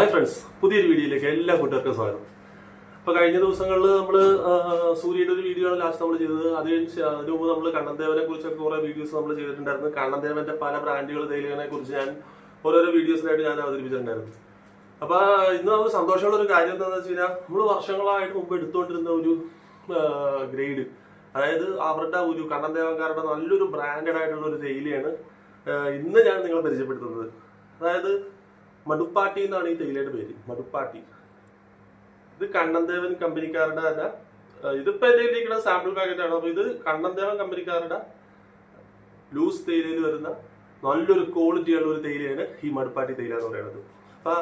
Hi friends പുതിയൊരു വീഡിയോയിലേക്ക് എല്ലാ കൂട്ടുകാർക്കും സ്വാഗതം. അപ്പൊ കഴിഞ്ഞ ദിവസങ്ങളിൽ നമ്മൾ സൂര്യയുടെ ഒരു വീഡിയോ ആണ് ലാസ്റ്റ് നമ്മൾ ചെയ്തത്. അത് കഴിഞ്ഞ് മുമ്പ് നമ്മൾ കണ്ണൻദേവനെ കുറിച്ചൊക്കെ കുറെ വീഡിയോസ് നമ്മൾ ചെയ്തിട്ടുണ്ടായിരുന്നു. കണ്ണൻദേവന്റെ പല ബ്രാൻഡുകൾ തേയിലകളെ കുറിച്ച് ഞാൻ ഓരോരോ വീഡിയോസിനായിട്ട് ഞാൻ അവതരിപ്പിച്ചിട്ടുണ്ടായിരുന്നു. അപ്പൊ ഇന്ന് നമുക്ക് സന്തോഷമുള്ള ഒരു കാര്യം എന്താണെന്ന് വെച്ച് കഴിഞ്ഞാൽ നമ്മൾ വർഷങ്ങളായിട്ട് മുമ്പ് എടുത്തുകൊണ്ടിരുന്ന ഒരു ഗ്രേഡ് അതായത് അവരുടെ ഒരു കണ്ണൻദേവൻകാരുടെ നല്ലൊരു ബ്രാൻഡഡ് ആയിട്ടുള്ള ഒരു തേയിലയാണ് ഇന്ന് ഞാൻ നിങ്ങളെ പരിചയപ്പെടുത്തുന്നത്. അതായത് മടുപ്പാട്ടി എന്നാണ് ഈ തേയിലയുടെ പേര്. മടുപ്പാട്ടി. ഇത് കണ്ണൻദേവൻ കമ്പനിക്കാരുടെ തന്നെ ഇതിപ്പോ എന്റെ സാമ്പിൾ പാക്കറ്റ് ആണ്? അപ്പൊ ഇത് കണ്ണൻദേവൻ കമ്പനിക്കാരുടെ ലൂസ് തേയിലയിൽ വരുന്ന നല്ലൊരു ക്വാളിറ്റി ഉള്ള ഒരു തേയിലയാണ് ഈ മടുപ്പാട്ടി തേയില എന്ന് പറയുന്നത്. അപ്പൊ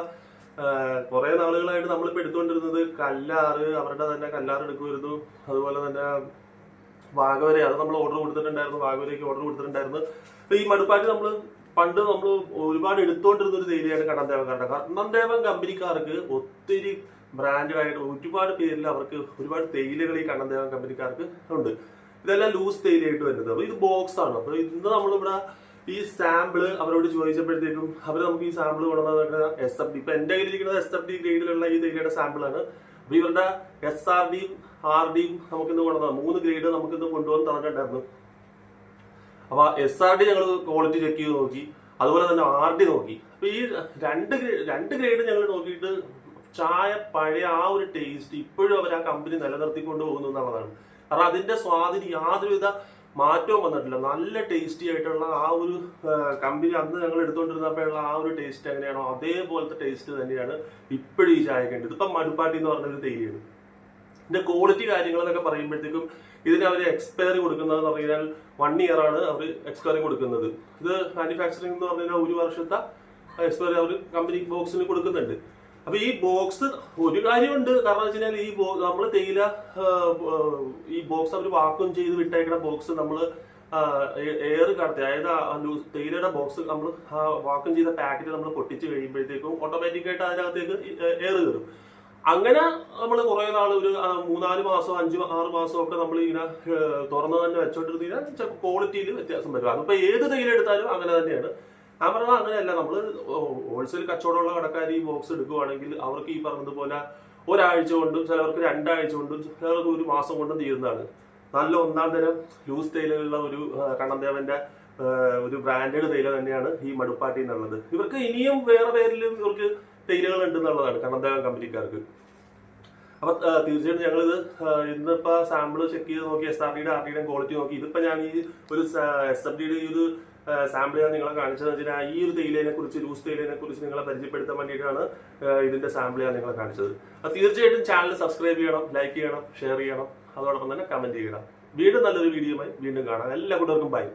കുറെ നാളുകളായിട്ട് നമ്മളിപ്പോ എടുത്തുകൊണ്ടിരുന്നത് കല്ലാറ് അവരുടെ തന്നെ കല്ലാറ് എടുക്കുമായിരുന്നു. അതുപോലെ തന്നെ വാഗവരെ അത് നമ്മൾ ഓർഡർ കൊടുത്തിട്ടുണ്ടായിരുന്നു. വാഗവരയ്ക്ക് ഓർഡർ കൊടുത്തിട്ടുണ്ടായിരുന്നു. അപ്പൊ ഈ മടുപ്പാട്ടി നമ്മൾ പണ്ട് നമ്മൾ ഒരുപാട് എടുത്തുകൊണ്ടിരുന്ന ഒരു തേയിലയാണ് കണ്ണൻ കണ്ണൻദേവൻ കമ്പനിക്കാർക്ക് ഒത്തിരി ബ്രാൻഡായിട്ട് ഒരുപാട് പേരിൽ അവർക്ക് ഒരുപാട് തേയിലകൾ ഈ കണ്ണൻദേവൻ കമ്പനിക്കാർക്ക് ഉണ്ട്. ഇതെല്ലാം ലൂസ് തേയിലയായിട്ട് വരുന്നത്. അപ്പൊ ഇത് ബോക്സ് ആണ്. അപ്പൊ ഇന്ന് നമ്മളിവിടെ ഈ സാമ്പിൾ അവരോട് ചോദിച്ചപ്പോഴത്തേക്കും അവർ നമുക്ക് ഈ സാമ്പിൾ കൊണ്ടുവന്നത് എസ് എഫ് ഡി ഇപ്പൊ എന്റെ കയ്യിലിരിക്കുന്നത് എസ് എഫ് ഡി ഗ്രേഡിലുള്ള ഈ തേയിലയുടെ സാമ്പിളാണ് അപ്പൊ ഇവരുടെ എസ് ആർ ഡിയും ആർ ഡിയും നമുക്കിന്ന് കൊണ്ടുവന്ന. മൂന്ന് ഗ്രേഡ് നമുക്കിന്ന് കൊണ്ടുവന്ന് തന്നിട്ടുണ്ടായിരുന്നു. അപ്പൊ എസ് ആർ ഡി ഞങ്ങൾ ക്വാളിറ്റി ചെക്ക് ചെയ്ത് നോക്കി. അതുപോലെ തന്നെ ആർ ഡി നോക്കി. അപ്പൊ ഈ രണ്ട് രണ്ട് ഗ്രേഡ് ഞങ്ങൾ നോക്കിയിട്ട് ചായ പഴയ ആ ഒരു ടേസ്റ്റ് ഇപ്പോഴും അവർ ആ കമ്പനി നിലനിർത്തിക്കൊണ്ട് പോകുന്നു എന്നുള്ളതാണ്. കാരണം അതിന്റെ സ്വാദിന് യാതൊരുവിധ മാറ്റവും വന്നിട്ടില്ല. നല്ല ടേസ്റ്റി ആയിട്ടുള്ള ആ ഒരു കമ്പനി അന്ന് ഞങ്ങൾ എടുത്തുകൊണ്ടിരുന്നപ്പോഴുള്ള ആ ഒരു ടേസ്റ്റ് എങ്ങനെയാണോ അതേപോലത്തെ ടേസ്റ്റ് തന്നെയാണ് ഇപ്പോഴും ഈ ചായ കണ്ടത് ഇതിപ്പം മടുപ്പാട്ടി എന്ന് പറഞ്ഞൊരു തേയിലയാണ്. ഇതിന്റെ ക്വാളിറ്റി കാര്യങ്ങൾ എന്നൊക്കെ പറയുമ്പോഴത്തേക്കും ഇതിന് അവർ എക്സ്പയറി കൊടുക്കുന്നത് എന്ന് പറഞ്ഞാൽ വൺ ഇയർ ആണ് അവർ എക്സ്പയറി കൊടുക്കുന്നത്. ഇത് മാനുഫാക്ചറിംഗ് എന്ന് പറഞ്ഞാൽ ഒരു വർഷത്തെ എക്സ്പയറി അവർ കമ്പനി ബോക്സിന് കൊടുക്കുന്നുണ്ട്. അപ്പൊ ഈ ബോക്സ് ഒരു കാര്യമുണ്ട്. കാരണം വെച്ച് കഴിഞ്ഞാൽ ഈ നമ്മൾ തേയില ഈ ബോക്സ് അവർ വാക്വം ചെയ്ത് വിട്ടേക്കുന്ന ബോക്സ് നമ്മൾ എയർ കടത്തി അതായത് തേയിലയുടെ ബോക്സ് നമ്മൾ വാക്വം ചെയ്ത പാക്കറ്റ് നമ്മൾ പൊട്ടിച്ച് കഴിയുമ്പോഴത്തേക്കും ഓട്ടോമാറ്റിക്കായിട്ട് അതിനകത്തേക്ക് എയർ കയറും അങ്ങനെ നമ്മൾ കുറെ നാൾ ഒരു മൂന്നാൽ മാസം അഞ്ച് ആറ് മാസം ഒക്കെ നമ്മൾ ഇങ്ങനെ തുറന്ന് തന്നെ വെച്ചോണ്ടിരുന്ന ചിലപ്പോൾ ക്വാളിറ്റിയിൽ വ്യത്യാസം വരും. അതിപ്പോ ഏത് തൈല എടുത്താലും അങ്ങനെ തന്നെയാണ്. ഞാൻ പറഞ്ഞത് അങ്ങനെയല്ല. നമ്മൾ ഹോൾസെയിൽ കച്ചവടമുള്ള കടക്കാർ ഈ ബോക്സ് എടുക്കുവാണെങ്കിൽ അവർക്ക് ഈ പറഞ്ഞതുപോലെ ഒരാഴ്ച കൊണ്ടും ചിലവർക്ക് രണ്ടാഴ്ച കൊണ്ടും ചിലവർക്ക് ഒരു മാസം കൊണ്ടും തീരുന്നതാണ്. നല്ല ഒന്നാം തരം ലൂസ് തേയിലുള്ള ഒരു കണ്ണന്തേവന്റെ ഒരു ബ്രാൻഡഡ് തേയില തന്നെയാണ് ഈ മടുപ്പാട്ടി എന്നുള്ളത് ഇവർക്ക് ഇനിയും വേറെ പേരിലും ഇവർക്ക് തേയിലകൾ ഉണ്ട് എന്നുള്ളതാണ് കണ്ണൻദേവൻ കമ്പനിക്കാർക്ക്. അപ്പൊ തീർച്ചയായിട്ടും ഞങ്ങൾ ഇത് ഇന്നിപ്പോ സാമ്പിൾ ചെക്ക് ചെയ്ത് നോക്കി എസ് ആർ ഡിയുടെ ആർ ഡിയുടെ ക്വാളിറ്റി നോക്കി. ഇതിപ്പോ ഞാൻ ഈ ഒരു എസ് എഫ് ഡിയുടെ ഈ ഒരു സാമ്പിൾ ഞാൻ നിങ്ങളെ കാണിച്ചത് വെച്ചാൽ ഈ ഒരു തേയിലിനെ കുറിച്ച് ലൂസ് തേയിലിനെ കുറിച്ച് നിങ്ങളെ പരിചയപ്പെടുത്താൻ വേണ്ടിയിട്ടാണ് ഇതിന്റെ സാമ്പിൾ ഞാൻ നിങ്ങളെ കാണിച്ചത്. അപ്പൊ തീർച്ചയായിട്ടും ചാനൽ സബ്സ്ക്രൈബ് ചെയ്യണം ലൈക്ക് ചെയ്യണം ഷെയർ ചെയ്യണം. അതോടൊപ്പം തന്നെ കമന്റ് ചെയ്യണം വീണ്ടും നല്ലൊരു വീഡിയോയുമായി വീണ്ടും കാണാം. എല്ലാ കൂട്ടർക്കും ബൈ